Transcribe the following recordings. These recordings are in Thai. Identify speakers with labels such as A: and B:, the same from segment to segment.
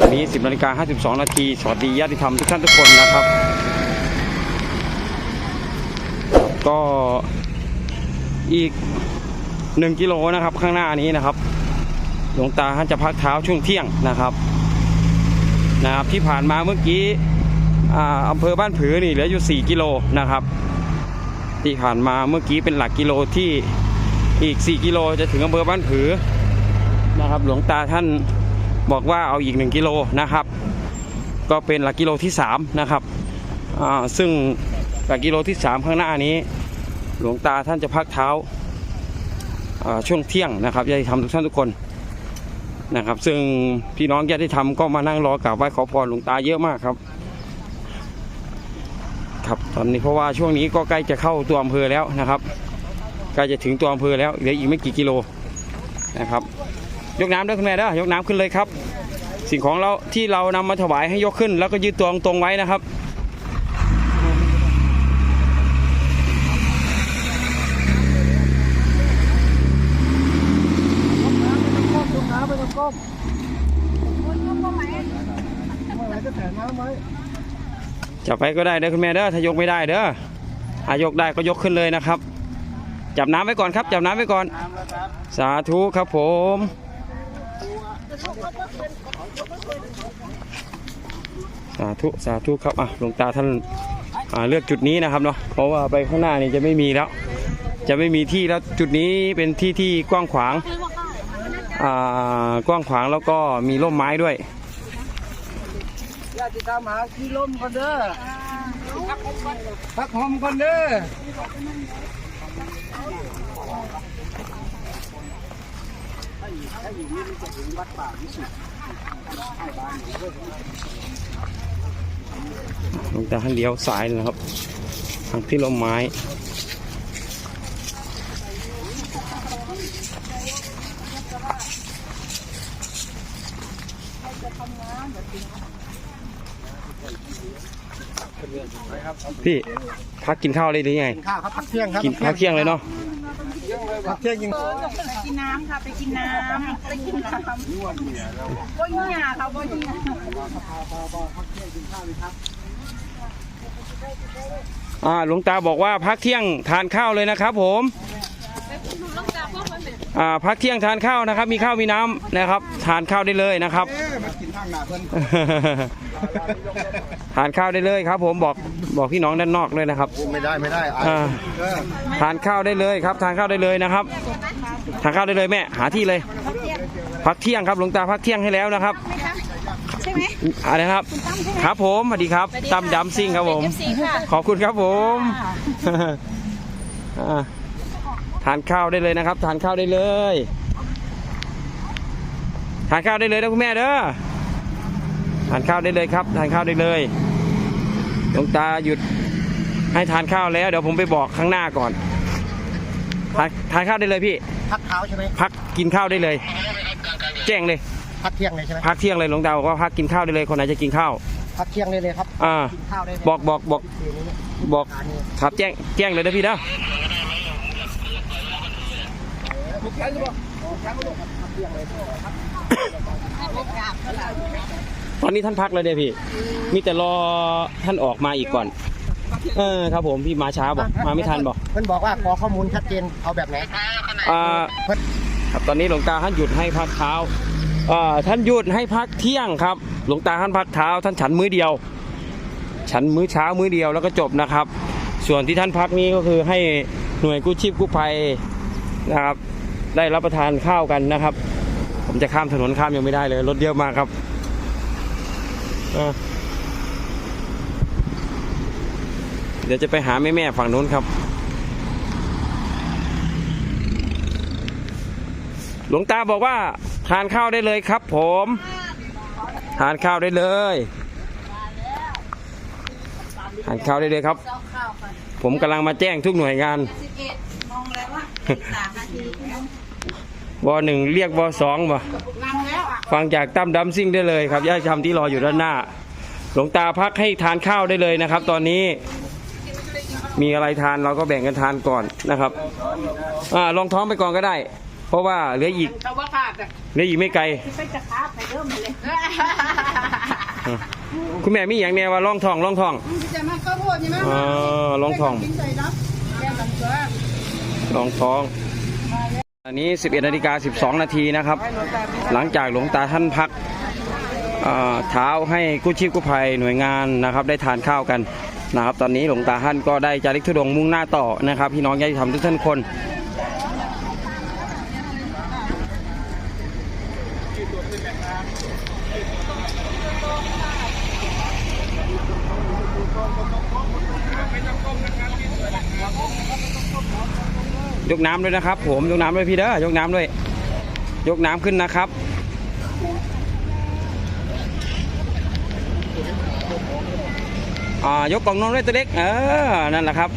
A: วันนี้ 10นาฬิกา52 นาที สวัสดีญาติธรรมทุกท่านทุกคนนะครับ ก็อีก 1 กิโลนะครับข้างหน้านี้นะครับ หลวงตาท่านจะพักเท้าช่วงเที่ยงนะครับนะครับที่ผ่านมาเมื่อกี้ออำเภอบ้านผือนี่เหลืออยู่ 4 กิโลนะครับที่ผ่านมาเมื่อกี้เป็นหลักกิโลที่อีก 4 กิโลจะถึงอำเภอบ้านผือนะครับ หลวงตาท่าน บอกว่าเอาอีก 1 กิโลนะครับ ก็เป็นหลักกิโลที่ 3 นะครับซึ่งหลักกิโลที่ 3 ข้างหน้านี้ หลวงตาท่านจะพักเท้าอ่าช่วงเที่ยงนะครับญาติธรรมทุกท่านทุกคนนะครับ ซึ่งพี่น้องญาติธรรมก็มานั่งรอกราบไหว้ขอพรหลวงตาเยอะมากครับ ครับตอนนี้เพราะว่าช่วงนี้ก็ใกล้จะเข้าตัวอำเภอแล้วนะครับใกล้จะถึงตัวอำเภอแล้วเหลืออีกไม่กี่กิโลนะครับ ยกน้ำด้วยคุณแม่เด้อยกน้ำขึ้นเลยครับ สิ่งของเราที่เรานำมาถวายให้ยกขึ้น แล้วก็ยืดตัวตรงๆไว้นะครับจับไปก็ได้เด้อคุณแม่เด้อถ้ายกไม่ได้เด้อหายกได้ก็ยกขึ้นเลยนะครับ จับน้ำไว้ก่อนครับ จับน้ำไว้ก่อน สาธุครับผม สาธุสาธุครับอะหลวงตาท่านเลือกจุดนี้นะครับเนาะเพราะว่าไปข้างหน้านี่จะไม่มีแล้ว จะไม่มีที่แล้วจุดนี้เป็นที่ที่กว้างขวางกว้างขวางแล้วก็มีร่มไม้ด้วย
B: ญาติตามหาที่ล้มกันเด้อพักหอมกันเด้อ
A: หลวงตาท่านเลี้ยวซ้ายเลยนะครับ ทางที่ร่มไม้พี่พักกินข้าวเลยหรือยังไง
B: ข้าวครับพักเที่ยงครับ
A: กินพักเที่ยงเลยเนาะ
B: พักเที่ยงยิง
C: ไปกินน้ำค่ะไปกินน้ำไปกินน้ำบ่ยิ่งหยาค่ะบ่ยิ่งหยา
A: อ่าหลวงตาบอกว่าพักเที่ยงทานข้าวเลยนะครับผม อ่าพักเที่ยงทานข้าวนะครับ มีข้าวมีน้ำนะครับ ทานข้าวได้เลยนะครับ
B: เอ๊ะมากินข้างหน้าเพิ่น
A: ทานข้าวได้เลยครับ ผมบอกบอกพี่น้องด้านนอกเลยนะครับ
B: ไม่ได้ไม่ได้
A: อ่า
B: เออ
A: ทานข้าวได้เลยครับ ทานข้าวได้เลยนะครับ ทานข้าวได้เลยแม่หาที่เลย พักเที่ยงครับหลวงตาพักเที่ยงให้แล้วนะครับ
C: ใช่ไหม
A: อะไรนะครับ ครับผมสวัสดีครับตั้มดำซิ่งครับผม
C: สีค่ะ
A: ขอบคุณครับผมอ่า ทานข้าวได้เลยนะครับ ทานข้าวได้เลย ทานข้าวได้เลยนะคุณแม่เด้อทานข้าวได้เลยครับ ทานข้าวได้เลยหลวงตาหยุดให้ทานข้าวแล้ว เดี๋ยวผมไปบอกข้างหน้าก่อน ทานทานข้าวได้เลยพี่
B: พักเท้าใช่ไหม
A: พักกินข้าวได้เลย แจ้งเลย
B: พักเที่ยงเลยใช่ไหม
A: พักเที่ยงเลยหลวงตาบอกว่าพักกินข้าวได้เลยคนไหนจะกินข้าว
B: พักเที่ยงเลยเลยครับ
A: อ่า
B: กินข้าวได้เลย
A: บอกบอกบอก
B: คืนนี้
A: บอก
B: ทานนี่
A: ครับแจ้งแจ้งเลยนะพี่นะ
B: ทุกครั้งเลยบอกทุกครั้งเลยครับพักเที่ยงเลย
A: ตอนนี้ท่านพักเลยเดี๋ยวพี่ มีแต่รอท่านออกมาอีกก่อน เออครับผมพี่มาช้าบอกมาไม่ทันบอก
B: เพิ่นบอกว่าขอข้อมูลชัดเจนเอาแบบไหน
A: อ่าครับตอนนี้หลวงตาท่านหยุดให้พักเท้าอ่าท่านหยุดให้พักเที่ยงครับ หลวงตาท่านพักเท้า ท่านฉันมื้อเดียว ฉันมื้อเช้ามื้อเดียวแล้วก็จบนะครับ ส่วนที่ท่านพักนี้ก็คือให้หน่วยกู้ชีพกู้ภัยนะครับ ได้รับประทานข้าวกันนะครับ ผมจะข้ามถนนข้ามยังไม่ได้เลย รถเยอะมากครับเดี๋ยวจะไปหาแม่แม่ๆฝั่งนู้นครับ หลวงตาบอกว่าทานข้าวได้เลยครับ ผม ทานข้าวได้เลยทานข้าวได้เลยครับ ผมกำลังมาแจ้งทุกหน่วยงาน
C: สิบเอ็ดมองแล้วว่าสามนาที
A: วหนึ่งเรียกวสองบ่
C: นำแล้วอะ
A: ฟังจากตั้มดำซิ่งได้เลยครับญาติธรรมที่รออยู่ด้านหน้า หลวงตาพักให้ทานข้าวได้เลยนะครับ ตอนนี้มีอะไรทานเราก็แบ่งกันทานก่อนนะครับอ่าลองท้องไปก่อนก็ได้ เพราะว่าเหลืออีก
C: เขาว่าขาดอะ
A: เหลืออีกไม่ไกล
C: ไปจะขาดไปเริ่มเลย
A: อะคุณแม่มีอย่างแน่ว่าร่องทองร่องทอง
C: จะมาข้าวโพดใช่ไหม
A: เออร่องทอง
C: กินใส่ดับแกงตังเสือ
A: ร่องทอง อันนี้ 11นาฬิกา12 นาทีนะครับ หลังจากหลวงตาท่านพักเอ่อเท้าให้กู้ชีพกู้ภัยหน่วยงานนะครับ ได้ทานข้าวกันนะครับ ตอนนี้หลวงตาท่านก็ได้จาริกธุดงมุ่งหน้าต่อนะครับ พี่น้องญาติธรรมทุกท่านคน ยกน้ำด้วยนะครับ ผมยกน้ำด้วยพี่เด้อยกน้ำด้วย ยกน้ำขึ้นนะครับ อ่ายกกล่องนมด้วยตัวเล็กเออนั่นแหละครับ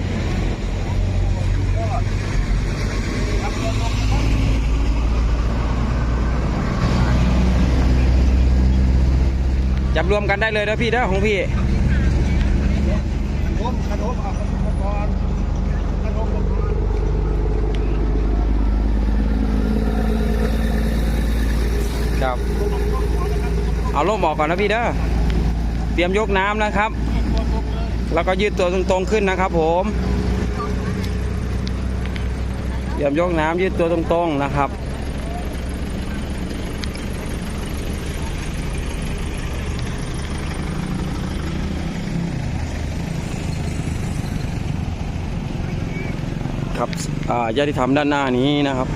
A: จับรวมกันได้เลยนะพี่เด้อของพี่ เอาล่มออกก่อนนะพี่เด้อเตรียมยกน้ำนะครับ แล้วก็ยืดตัวตรงๆขึ้นนะครับ ผมเตรียมยกน้ำยืดตัวตรงๆนะครับครับอ่าญาติธรรมด้านหน้านี้นะครับ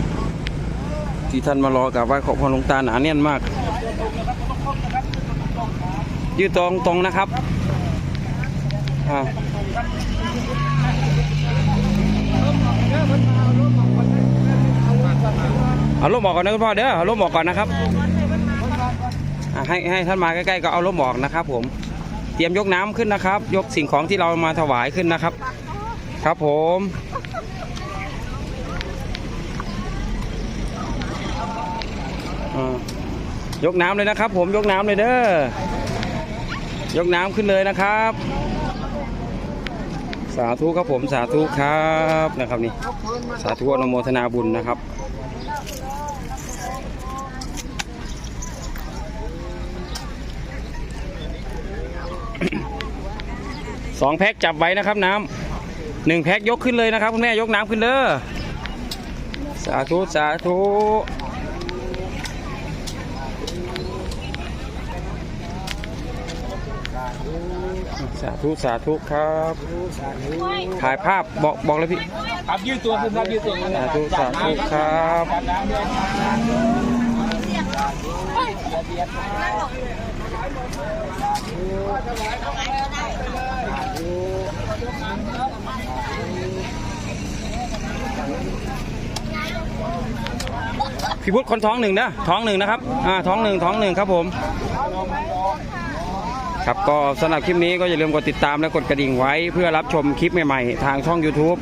A: ที่ท่านมารอกราบไหว้ขอพรหลวงตาหนาแน่นมาก ยืดตรงตรงนะครับอ่าเอาร่มออกก่อนนะคุณพ่อเด้อเอาร่มออกก่อนนะครับให้ให้ท่านมาใกล้ๆก็เอาร่มออกนะครับ ผม เตรียมยกน้ำขึ้นนะครับ ยกสิ่งของที่เรามาถวายขึ้นนะครับ ครับผมยกน้ำเลยนะครับ ผมยกน้ำเลยเด้อ ยกน้ำขึ้นเลยนะครับ สาธุครับผมสาธุครับนะครับนี่สาธุอนโมทนาบุญนะครับสองแพ็คจับไว้นะครับน้ำหนึ่งแพ็คยกขึ้นเลยนะครับคุณแม่ยกน้ำขึ้นเด้อสาธุสาธุ สาธุสาธุครับถ่ายภาพบอกบอกเลยพี่
B: ครับยืดตัวขึ้นครับยืดตัวขึ้น
A: สาธุสาธุครับพี่พุทธคนท้องหนึ่งนะท้องหนึ่งนะครับอ่าท้องหนึ่งท้องหนึ่งครับผม ครับก็สำหรับคลิปนี้ก็อย่าลืมกดติดตามและกดกระดิ่งไว้ เพื่อรับชมคลิปใหม่ๆ ทางช่อง YouTube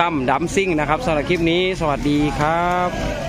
A: ตั้มดัมซิ่งนะครับสำหรับคลิปนี้สวัสดีครับ